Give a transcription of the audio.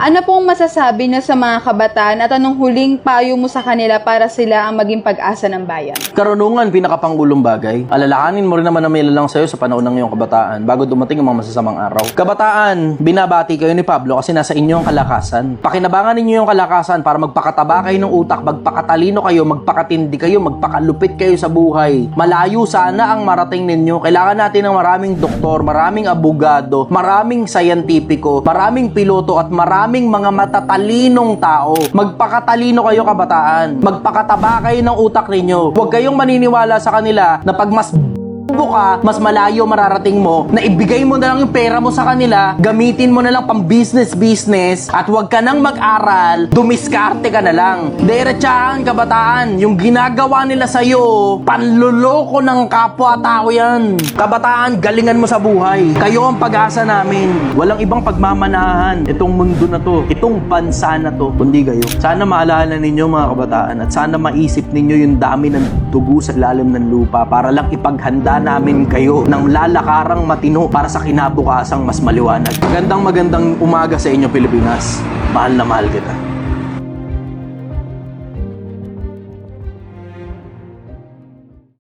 Ano pong masasabi niyo sa mga kabataan at anong huling payo mo sa kanila para sila ang maging pag-asa ng bayan? Karunungan, pinakapangulong bagay. Alalahanin mo rin naman na may lang sa'yo sa panahon ng iyong kabataan bago dumating ang mga masasamang araw. Kabataan, binabati kayo ni Pablo kasi nasa inyo ang kalakasan. Pakinabangan ninyo yung kalakasan para magpakataba kayo ng utak, magpakatalino kayo, magpakatindi kayo, magpakalupit kayo sa buhay. Malayo sana ang marating ninyo. Kailangan natin ng maraming doktor, maraming abogado, maraming sayantipiko, maraming piloto at maraming mga matatalinong tao. Magpakatalino kayo kabataan. Magpakataba kayo ng utak ninyo. Huwag kayong maniniwala sa kanila na pag mas Tubo ka, mas malayo mararating mo, na ibigay mo na lang yung pera mo sa kanila, gamitin mo na lang pang business-business, at huwag ka nang mag-aral, dumiskarte ka na lang. Diretsahan, kabataan, yung ginagawa nila sa'yo, panluloko ng kapwa-tao yan. Kabataan, galingan mo sa buhay. Kayo ang pag-asa namin. Walang ibang pagmamanahan. Itong mundo na to, itong bansa na to, kundi kayo. Sana maalala ninyo mga kabataan, at sana maisip ninyo yung dami ng dugo sa ilalim ng lupa para lang ipaghanda namin kayo ng lalakarang matino para sa kinabukasang mas maliwanag. Magandang magandang umaga sa inyo Pilipinas. Mahal na mahal kita.